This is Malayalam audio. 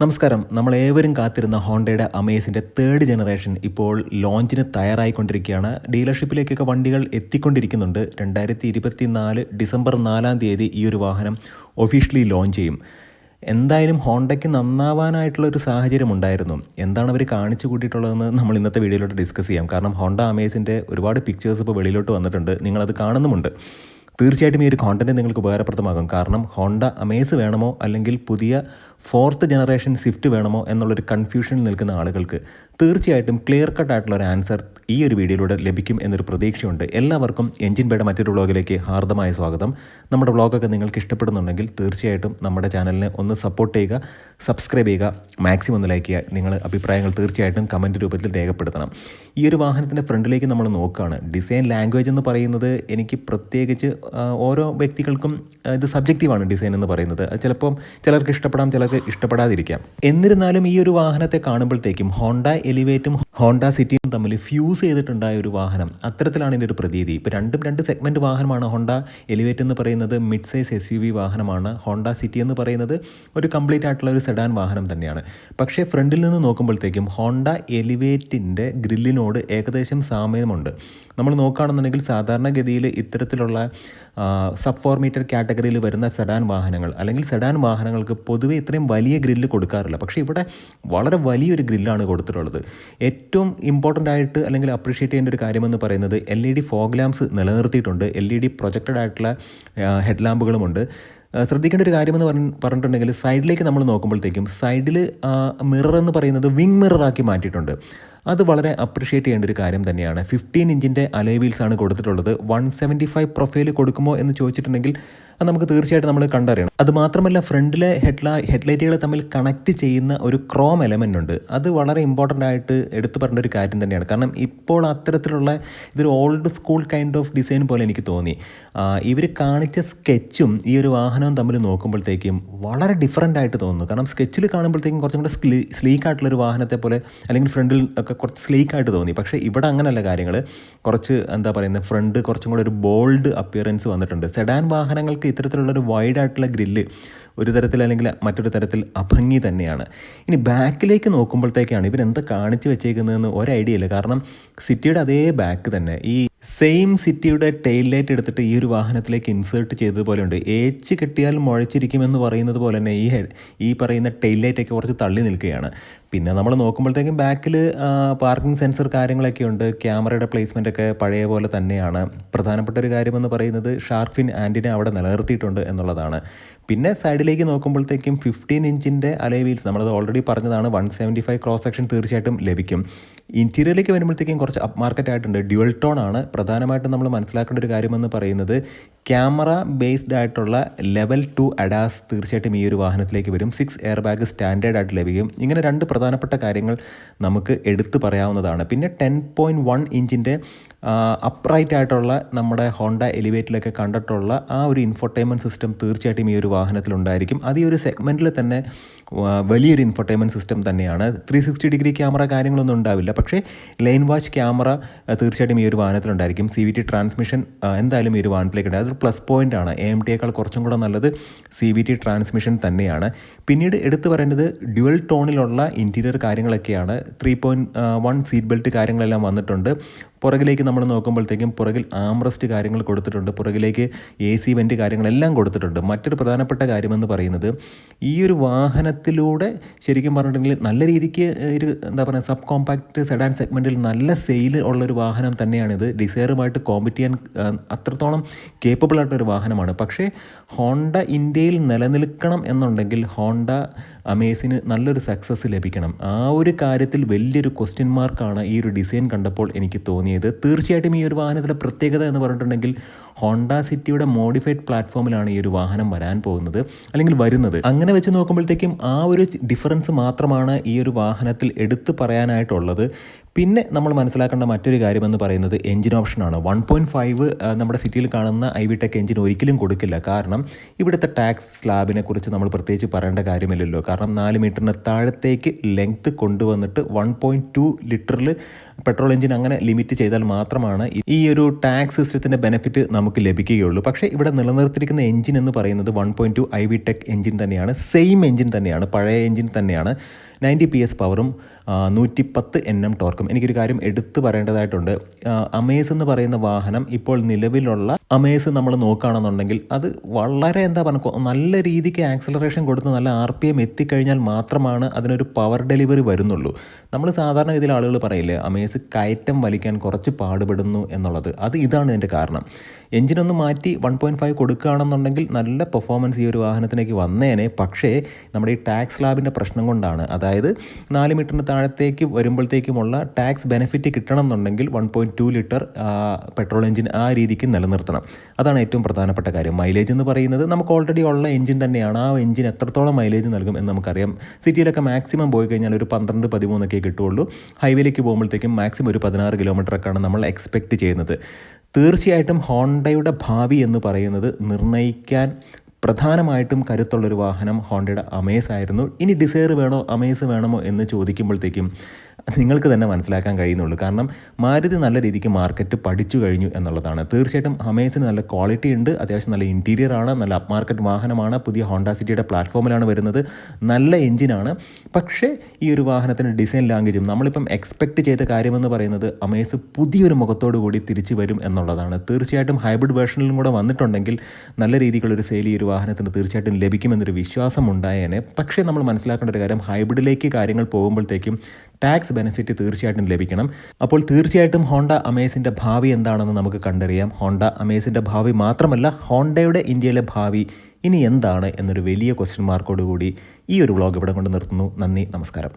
നമസ്കാരം. നമ്മൾ ഏവരും കാത്തിരുന്ന ഹോണ്ടയുടെ അമേസിന്റെ തേർഡ് ജനറേഷൻ ഇപ്പോൾ ലോഞ്ചിന് തയ്യാറായിക്കൊണ്ടിരിക്കുകയാണ്. ഡീലർഷിപ്പിലേക്കൊക്കെ വണ്ടികൾ എത്തിക്കൊണ്ടിരിക്കുന്നുണ്ട്. രണ്ടായിരത്തി ഇരുപത്തി നാല് ഡിസംബർ നാലാം തീയതി ഈ ഒരു വാഹനം ഒഫീഷ്യലി ലോഞ്ച് ചെയ്യും. എന്തായാലും ഹോണ്ടയ്ക്ക് നന്നാവാനായിട്ടുള്ള ഒരു സാഹചര്യം ഉണ്ടായിരുന്നു. എന്താണ് അവർ കാണിച്ചു കൂട്ടിയിട്ടുള്ളതെന്ന് നമ്മൾ ഇന്നത്തെ വീഡിയോയിലോട്ട് ഡിസ്കസ് ചെയ്യാം. കാരണം ഹോണ്ട അമേസിന്റെ ഒരുപാട് പിക്ചേഴ്സ് ഇപ്പോൾ വെളിയിലോട്ട് വന്നിട്ടുണ്ട്. നിങ്ങളത് കാണുന്നുമുണ്ട്. തീർച്ചയായിട്ടും ഈ ഒരു കോണ്ടന്റ് നിങ്ങൾക്ക് ഉപകാരപ്രദമാകും. കാരണം ഹോണ്ട അമേസ് വേണമോ? അല്ലെങ്കിൽ പുതിയ ഫോർത്ത് ജനറേഷൻ സ്വിഫ്റ്റ് വേണമോ എന്നുള്ളൊരു കൺഫ്യൂഷനിൽ നിൽക്കുന്ന ആളുകൾക്ക് തീർച്ചയായിട്ടും ക്ലിയർ കട്ട് ആയിട്ടുള്ള ഒരു ആൻസർ ഈ ഒരു വീഡിയോയിലൂടെ ലഭിക്കും എന്നൊരു പ്രതീക്ഷയുണ്ട്. എല്ലാവർക്കും എഞ്ചിൻ ബേയുടെ മറ്റൊരു വ്ളോഗിലേക്ക് ഹാർദമായ സ്വാഗതം. നമ്മുടെ വ്ളോഗൊക്കെ നിങ്ങൾക്ക് ഇഷ്ടപ്പെടുന്നുണ്ടെങ്കിൽ തീർച്ചയായിട്ടും നമ്മുടെ ചാനലിനെ ഒന്ന് സപ്പോർട്ട് ചെയ്യുക സബ്സ്ക്രൈബ് ചെയ്യുക മാക്സിമം ഒന്ന് ലൈക്ക് ചെയ്യുക. നിങ്ങൾ അഭിപ്രായങ്ങൾ തീർച്ചയായിട്ടും കമന്റ് രൂപത്തിൽ രേഖപ്പെടുത്തണം. ഈ ഒരു വാഹനത്തിന്റെ ഫ്രണ്ടിലേക്ക് നമ്മൾ നോക്കുകയാണ്. ഡിസൈൻ ലാംഗ്വേജ് എന്ന് പറയുന്നത് എനിക്ക് പ്രത്യേകിച്ച് ഓരോ വ്യക്തികൾക്കും ഇത് സബ്ജക്റ്റീവാണ് ഡിസൈൻ എന്ന് പറയുന്നത്. ചിലപ്പം ചിലർക്ക് ഇഷ്ടപ്പെടാം ചിലർക്ക് ഇഷ്ടപ്പെടാതിരിക്കാം. എന്നിരുന്നാലും ഈ ഒരു വാഹനത്തെ കാണുമ്പോഴത്തേക്കും ഹോണ്ട എലിവേറ്റും ഹോണ്ട സിറ്റിയും തമ്മിൽ ഫ്യൂസ് ചെയ്തിട്ടുണ്ടായ ഒരു വാഹനം. അത്തരത്തിലാണ് ഇതിന്റെ ഒരു പ്രതീതി. ഇപ്പോൾ രണ്ടും രണ്ട് സെഗ്മെന്റ് വാഹനമാണ് ഹോണ്ട എലിവേറ്റ് എന്ന് പറയുന്നത്. Mid size S U V വാഹനമാണ് ഹോണ്ട സിറ്റി എന്ന് പറയുന്നത്. ഒരു കംപ്ലീറ്റ് ആയിട്ടുള്ള ഒരു സെഡാൻ വാഹനം തന്നെയാണ്. പക്ഷേ ഫ്രണ്ടിൽ നിന്ന് നോക്കുമ്പോഴത്തേക്കും ഹോണ്ട എലിവേറ്റിന്റെ ഗ്രില്ലിനോട് ഏകദേശം സാമ്യമുണ്ട്. നമ്മൾ നോക്കുകയാണെന്നുണ്ടെങ്കിൽ സാധാരണഗതിയിൽ ഇത്തരത്തിലുള്ള സബ് ഫോർ മീറ്റർ കാറ്റഗറിയിൽ വരുന്ന സെഡാൻ വാഹനങ്ങൾ അല്ലെങ്കിൽ സെഡാൻ വാഹനങ്ങൾക്ക് പൊതുവെ ഇത്രയും വലിയ ഗ്രില്ല് കൊടുക്കാറില്ല. പക്ഷേ ഇവിടെ വളരെ വലിയൊരു ഗ്രില്ലാണ് കൊടുത്തിട്ടുള്ളത്. ഏറ്റവും ഇമ്പോർട്ടന്റ് ആയിട്ട് അല്ലെങ്കിൽ അപ്രീഷിയേറ്റ് ചെയ്യേണ്ട ഒരു കാര്യമെന്ന് പറയുന്നത് L E D fog lamps നിലനിർത്തിയിട്ടുണ്ട്. L E D projected ആയിട്ടുള്ള ഹെഡ് ലാമ്പുകളുമുണ്ട് ശ്രദ്ധിക്കേണ്ട ഒരു കാര്യമെന്ന് പറഞ്ഞ പറഞ്ഞിട്ടുണ്ടെങ്കിൽ സൈഡിലേക്ക് നമ്മൾ നോക്കുമ്പോഴത്തേക്കും സൈഡിൽ മിറർ എന്ന് പറയുന്നത് വിങ് മിററാക്കി മാറ്റിയിട്ടുണ്ട്. അത് വളരെ അപ്രിഷ്യേറ്റ് ചെയ്യേണ്ട ഒരു കാര്യം തന്നെയാണ്. ഫിഫ്റ്റീൻ ഇഞ്ചിന്റെ അലോയ് വീൽസ് ആണ് കൊടുത്തിട്ടുള്ളത്. വൺ സെവന്റി ഫൈവ് പ്രൊഫൈൽ കൊടുക്കുമോ എന്ന് ചോദിച്ചിട്ടുണ്ടെങ്കിൽ അത് നമുക്ക് തീർച്ചയായിട്ടും നമ്മൾ കണ്ടറിയണം. അത് മാത്രമല്ല ഫ്രണ്ടിലെ ഹെഡ്ലാ ഹെഡ്ലൈറ്റുകൾ തമ്മിൽ കണക്ട് ചെയ്യുന്ന ഒരു ക്രോം എലമെന്റ് ഉണ്ട്. അത് വളരെ ഇമ്പോർട്ടന്റ് ആയിട്ട് എടുത്തു പറഞ്ഞ ഒരു കാര്യം തന്നെയാണ്. കാരണം ഇപ്പോൾ അത്തരത്തിലുള്ള ഇതൊരു old school kind of design പോലെ എനിക്ക് തോന്നി. ഇവർ കാണിച്ച സ്കെച്ചും ഈ ഒരു വാഹനവും തമ്മിൽ നോക്കുമ്പോഴത്തേക്കും വളരെ ഡിഫറന്റ് ആയിട്ട് തോന്നുന്നു. കാരണം സ്കെച്ചിൽ കാണുമ്പോഴത്തേക്കും കുറച്ചും കൂടെ സ്ലീ സ്ലീക്ക് ആയിട്ടുള്ള ഒരു വാഹനത്തെ പോലെ അല്ലെങ്കിൽ ഫ്രണ്ടിൽ ഒക്കെ കുറച്ച് സ്ലീക്ക് ആയിട്ട് തോന്നി. പക്ഷേ ഇവിടെ അങ്ങനെയല്ല കാര്യങ്ങൾ കുറച്ച് എന്താ പറയുന്നത് ഫ്രണ്ട് കുറച്ചും കൂടെ ഒരു ബോൾഡ് അപ്പിയറൻസ് വന്നിട്ടുണ്ട്. സെഡാൻ വാഹനങ്ങൾക്ക് ഇത്തരത്തിലുള്ള ഒരു വൈഡ് ആയിട്ടുള്ള ഗ്രില്ല് ഒരു തരത്തിൽ അല്ലെങ്കിൽ മറ്റൊരു തരത്തിൽ അഭംഗി തന്നെയാണ്. ഇനി ബാക്കിലേക്ക് നോക്കുമ്പോഴത്തേക്കാണ് ഇവരെന്ത് കാണിച്ചു വെച്ചേക്കുന്നതെന്ന് ഒരു ഐഡിയ ഇല്ല. കാരണം സിറ്റിയുടെ അതേ ബാക്ക് തന്നെ. ഈ സെയിം സിറ്റിയുടെ ടെയിൽ ലൈറ്റ് എടുത്തിട്ട് ഈ ഒരു വാഹനത്തിലേക്ക് ഇൻസേർട്ട് ചെയ്തതുപോലെ ഉണ്ട് ഏച്ച് കെട്ടിയാൽ മുഴച്ചിരിക്കുമെന്ന് പറയുന്നത് പോലെ തന്നെ ഈ ഈ പറയുന്ന ടെയിൽ ലൈറ്റൊക്കെ കുറച്ച് തള്ളി നിൽക്കുകയാണ്. പിന്നെ നമ്മൾ നോക്കുമ്പോഴത്തേക്കും ബാക്കിൽ പാർക്കിംഗ് സെൻസർ കാര്യങ്ങളൊക്കെ ഉണ്ട്. ക്യാമറയുടെ പ്ലേസ്മെന്റ് ഒക്കെ പഴയ പോലെ തന്നെയാണ്. പ്രധാനപ്പെട്ട ഒരു കാര്യമെന്ന് പറയുന്നത് ഷാർക്ക് ഫിൻ അവിടെ നിലനിർത്തിയിട്ടുണ്ട് എന്നുള്ളതാണ്. പിന്നെ സൈഡിലേക്ക് നോക്കുമ്പോഴത്തേക്കും ഫിഫ്റ്റീൻ ഇഞ്ചിന്റെ അലേ വീൽസ് നമ്മളത് ഓൾറെഡി പറഞ്ഞതാണ് one seventy five cross section തീർച്ചയായിട്ടും ലഭിക്കും. ഇന്റീരിയറിലേക്ക് വരുമ്പോഴത്തേക്കും കുറച്ച് അപ്പ് മാർക്കറ്റ് ആയിട്ടുണ്ട്. ഡ്യുവൽ ടോൺ ആണ്. പ്രധാനമായിട്ടും നമ്മൾ മനസ്സിലാക്കേണ്ട ഒരു കാര്യമെന്ന് പറയുന്നത് ക്യാമറ ബേസ്ഡ് ആയിട്ടുള്ള ലെവൽ ടു അഡാസ് തീർച്ചയായിട്ടും ഈ ഒരു വാഹനത്തിലേക്ക് വരും. സിക്സ് എയർ ബാഗ് സ്റ്റാൻഡേർഡ് ആയിട്ട് ലഭിക്കും. ഇങ്ങനെ രണ്ട് പ്രധാനപ്പെട്ട കാര്യങ്ങൾ നമുക്ക് എടുത്തു പറയാവുന്നതാണ്. പിന്നെ ടെൻ പോയിന്റ് വൺ ഇഞ്ചിന്റെ അപ്രൈറ്റ് ആയിട്ടുള്ള നമ്മുടെ ഹോണ്ട എലിവേറ്റിലൊക്കെ കണ്ടിട്ടുള്ള ആ ഒരു ഇൻഫോർടൈൻമെന്റ് സിസ്റ്റം തീർച്ചയായിട്ടും ഈ ഒരു വാഹനത്തിലുണ്ടായിരിക്കും. അത് ഈ ഒരു സെഗ്മെന്റിൽ തന്നെ വലിയൊരു ഇൻഫർടൈൻമെന്റ് സിസ്റ്റം തന്നെയാണ്. ത്രീ സിക്സ്റ്റി ഡിഗ്രി ക്യാമറ കാര്യങ്ങളൊന്നും ഉണ്ടാവില്ല. പക്ഷേ ലൈൻ വാച്ച് ക്യാമറ തീർച്ചയായിട്ടും ഈ ഒരു വാഹനത്തിലുണ്ടായിരിക്കും. സി വി ടി ട്രാൻസ്മിഷൻ എന്തായാലും ഈ ഒരു വാഹനത്തിലേക്ക് ഉണ്ട് അതൊരു പ്ലസ് പോയിന്റ് ആണ്. എ എം ടിയേക്കാൾ കുറച്ചും കൂടെ നല്ലത് സി വി ടി ട്രാൻസ്മിഷൻ തന്നെയാണ്. പിന്നീട് എടുത്തു പറയുന്നത് ഡ്യുവൽ ടോണിലുള്ള ഇന്റീരിയർ കാര്യങ്ങളൊക്കെയാണ്. Three point one seat belt കാര്യങ്ങളെല്ലാം വന്നിട്ടുണ്ട്. പുറകിലേക്ക് നമ്മൾ നോക്കുമ്പോഴത്തേക്കും പുറകിൽ ആംറസ്റ്റ് കാര്യങ്ങൾ കൊടുത്തിട്ടുണ്ട്. പുറകിലേക്ക് എ സി വെന്റ് കാര്യങ്ങളെല്ലാം കൊടുത്തിട്ടുണ്ട്. മറ്റൊരു പ്രധാനപ്പെട്ട കാര്യമെന്ന് പറയുന്നത് ഈ ഒരു വാഹനത്തിലൂടെ ശരിക്കും പറഞ്ഞിട്ടുണ്ടെങ്കിൽ നല്ല രീതിക്ക് ഒരു എന്താ പറയുക സബ് കോമ്പാക്റ്റ് സെഡാൻ സെഗ്മെന്റിൽ നല്ല സെയിൽ ഉള്ളൊരു വാഹനം തന്നെയാണിത്. ഡിസയറുമായിട്ട് കോമ്പറ്റ് ചെയ്യാൻ അത്രത്തോളം കേപ്പബിൾ ആയിട്ടൊരു വാഹനമാണ്. പക്ഷേ ഹോണ്ട ഇന്ത്യയിൽ നിലനിൽക്കണം എന്നുണ്ടെങ്കിൽ ഹോണ്ട അമേസിന് നല്ലൊരു സക്സസ് ലഭിക്കണം. ആ ഒരു കാര്യത്തിൽ വലിയൊരു ക്വസ്റ്റ്യൻ മാർക്കാണ് ഈ ഒരു ഡിസൈൻ കണ്ടപ്പോൾ എനിക്ക് തോന്നിയത് തീർച്ചയായിട്ടും ഈ ഒരു വാഹനത്തിലെ പ്രത്യേകത എന്ന് പറഞ്ഞിട്ടുണ്ടെങ്കിൽ ഹോണ്ട സിറ്റിയുടെ മോഡിഫൈഡ് പ്ലാറ്റ്ഫോമിലാണ് ഈ ഒരു വാഹനം വരാൻ പോകുന്നത് അല്ലെങ്കിൽ വരുന്നത്. അങ്ങനെ വെച്ച് നോക്കുമ്പോഴത്തേക്കും ആ ഒരു ഡിഫറൻസ് മാത്രമാണ് ഈ ഒരു വാഹനത്തിൽ എടുത്തു പറയാനായിട്ടുള്ളത്. പിന്നെ നമ്മൾ മനസ്സിലാക്കേണ്ട മറ്റൊരു കാര്യമെന്ന് പറയുന്നത് എഞ്ചിൻ ഓപ്ഷനാണ്. വൺ പോയിന്റ് ഫൈവ് നമ്മുടെ സിറ്റിയിൽ കാണുന്ന ഐ വി ടെക് എഞ്ചിൻ ഒരിക്കലും കൊടുക്കില്ല. കാരണം ഇവിടുത്തെ ടാക്സ് സ്ലാബിനെ കുറിച്ച് നമ്മൾ പ്രത്യേകിച്ച് പറയേണ്ട കാര്യമില്ലല്ലോ. കാരണം നാല് മീറ്ററിന് താഴത്തേക്ക് ലെങ്ത്ത് കൊണ്ടുവന്നിട്ട് വൺ പോയിന്റ് ടു ലിറ്ററിൽ പെട്രോൾ എഞ്ചിൻ അങ്ങനെ ലിമിറ്റ് ചെയ്താൽ മാത്രമാണ് ഈ- ഒരു ടാക്സ് സിസ്റ്റത്തിന്റെ ബെനിഫിറ്റ് നമുക്ക് ലഭിക്കുകയുള്ളൂ. പക്ഷേ ഇവിടെ നിലനിർത്തിയിരിക്കുന്ന എഞ്ചിൻ എന്ന് പറയുന്നത് one point two I V tech engine തന്നെയാണ്. സെയിം എഞ്ചിൻ തന്നെയാണ്. പഴയ എഞ്ചിൻ തന്നെയാണ്. നയന്റി പി എസ് പവറും നൂറ്റി പത്ത് എൻ എം ടോർക്കും. എനിക്കൊരു കാര്യം എടുത്തു പറയേണ്ടതായിട്ടുണ്ട്. അമേസ് എന്ന് പറയുന്ന വാഹനം ഇപ്പോൾ നിലവിലുള്ള അമേസ് നമ്മൾ നോക്കുകയാണെന്നുണ്ടെങ്കിൽ അത് വളരെ എന്താ പറയുക നല്ല രീതിക്ക് ആക്സലറേഷൻ കൊടുത്ത് നല്ല ആർ പി എം എത്തിക്കഴിഞ്ഞാൽ മാത്രമാണ് അതിനൊരു പവർ ഡെലിവറി വരുന്നുള്ളൂ. നമ്മൾ സാധാരണ ഇതിൽ ആളുകൾ പറയില്ലേ അമേസ് കയറ്റം വലിക്കാൻ കുറച്ച് പാടുപെടുന്നു എന്നുള്ളത്. അത് ഇതാണ് ഇതിന്റെ കാരണം. എഞ്ചിനൊന്ന് മാറ്റി വൺ പോയിന്റ് ഫൈവ് കൊടുക്കുകയാണെന്നുണ്ടെങ്കിൽ നല്ല പെർഫോമൻസ് ഈ ഒരു വാഹനത്തിലേക്ക് വന്നേനെ. പക്ഷേ നമ്മുടെ ഈ ടാക്സ് ലാബിന്റെ പ്രശ്നം കൊണ്ടാണ്. അതായത് നാല് മീറ്ററിന് താഴത്തേക്ക് വരുമ്പോഴത്തേക്കുമുള്ള ടാക്സ് ബെനിഫിറ്റ് കിട്ടണം എന്നുണ്ടെങ്കിൽ one point two litre petrol engine ആ രീതിക്ക് നിലനിർത്തണം. അതാണ് ഏറ്റവും പ്രധാനപ്പെട്ട കാര്യം. മൈലേജ് എന്ന് പറയുന്നത് നമുക്ക് ഓൾറെഡി ഉള്ള എഞ്ചിൻ തന്നെയാണ്. ആ എഞ്ചിൻ എത്രത്തോളം മൈലേജ് നൽകും എന്ന് നമുക്കറിയാം. സിറ്റിയിലൊക്കെ മാക്സിമം പോയി കഴിഞ്ഞാൽ ഒരു പന്ത്രണ്ട് പതിമൂന്നൊക്കെ കിട്ടുള്ളൂ ഹൈവേയിലേക്ക് പോകുമ്പോഴത്തേക്കും മാക്സിമം ഒരു പതിനാറ് കിലോമീറ്ററൊക്കെയാണ് നമ്മൾ എക്സ്പെക്റ്റ് ചെയ്യുന്നത്. തീർച്ചയായിട്ടും ഹോണ്ടയുടെ ഭാവി എന്ന് പറയുന്നത് നിർണയിക്കാൻ പ്രധാനമായിട്ടും കരുത്തുള്ളൊരു വാഹനം ഹോണ്ടയുടെ അമേസ് ആയിരുന്നു ഇനി ഡിസയർ വേണോ അമേസ് വേണമോ എന്ന് ചോദിക്കുമ്പോഴത്തേക്കും നിങ്ങൾക്ക് തന്നെ മനസ്സിലാക്കാൻ കഴിയുന്നുള്ളൂ. കാരണം മാരുതി നല്ല രീതിക്ക് മാർക്കറ്റ് പഠിച്ചു കഴിഞ്ഞു എന്നുള്ളതാണ്. തീർച്ചയായിട്ടും അമേസിന് നല്ല ക്വാളിറ്റി ഉണ്ട്. അത്യാവശ്യം നല്ല ഇന്റീരിയർ ആണ്. നല്ല അപ്പ് മാർക്കറ്റ് വാഹനമാണ്. പുതിയ ഹോണ്ട സിറ്റിയുടെ പ്ലാറ്റ്ഫോമിലാണ് വരുന്നത്. നല്ല എഞ്ചിനാണ് പക്ഷേ ഈ ഒരു വാഹനത്തിന്റെ ഡിസൈൻ ലാംഗ്വേജും നമ്മളിപ്പം എക്സ്പെക്റ്റ് ചെയ്ത കാര്യമെന്ന് പറയുന്നത് അമേസ് പുതിയൊരു മുഖത്തോടു കൂടി തിരിച്ചു വരും എന്നുള്ളതാണ്. തീർച്ചയായിട്ടും ഹൈബ്രിഡ് വേർഷനിലും കൂടെ വന്നിട്ടുണ്ടെങ്കിൽ നല്ല രീതിക്കുള്ളൊരു സെയിൽ ഈ ഒരു വാഹനത്തിന് തീർച്ചയായിട്ടും ലഭിക്കുമെന്നൊരു വിശ്വാസം ഉണ്ടായേനെ. പക്ഷേ നമ്മൾ മനസ്സിലാക്കേണ്ട ഒരു കാര്യം ഹൈബ്രിഡിലേക്ക് കാര്യങ്ങൾ പോകുമ്പോഴത്തേക്കും ടാക്സ് ബെനിഫിറ്റ് തീർച്ചയായിട്ടും ലഭിക്കണം. അപ്പോൾ തീർച്ചയായിട്ടും ഹോണ്ട അമേസിന്റെ ഭാവി എന്താണെന്ന് നമുക്ക് കണ്ടറിയാം. ഹോണ്ട അമേസിന്റെ ഭാവി മാത്രമല്ല ഹോണ്ടയുടെ ഇന്ത്യയിലെ ഭാവി ഇനി എന്താണ് എന്നൊരു വലിയ ക്വസ്റ്റ്യൻ മാർക്കോടുകൂടി ഈ ഒരു വ്ളോഗ് ഇവിടെ കൊണ്ട് നിർത്തുന്നു. നന്ദി നമസ്കാരം.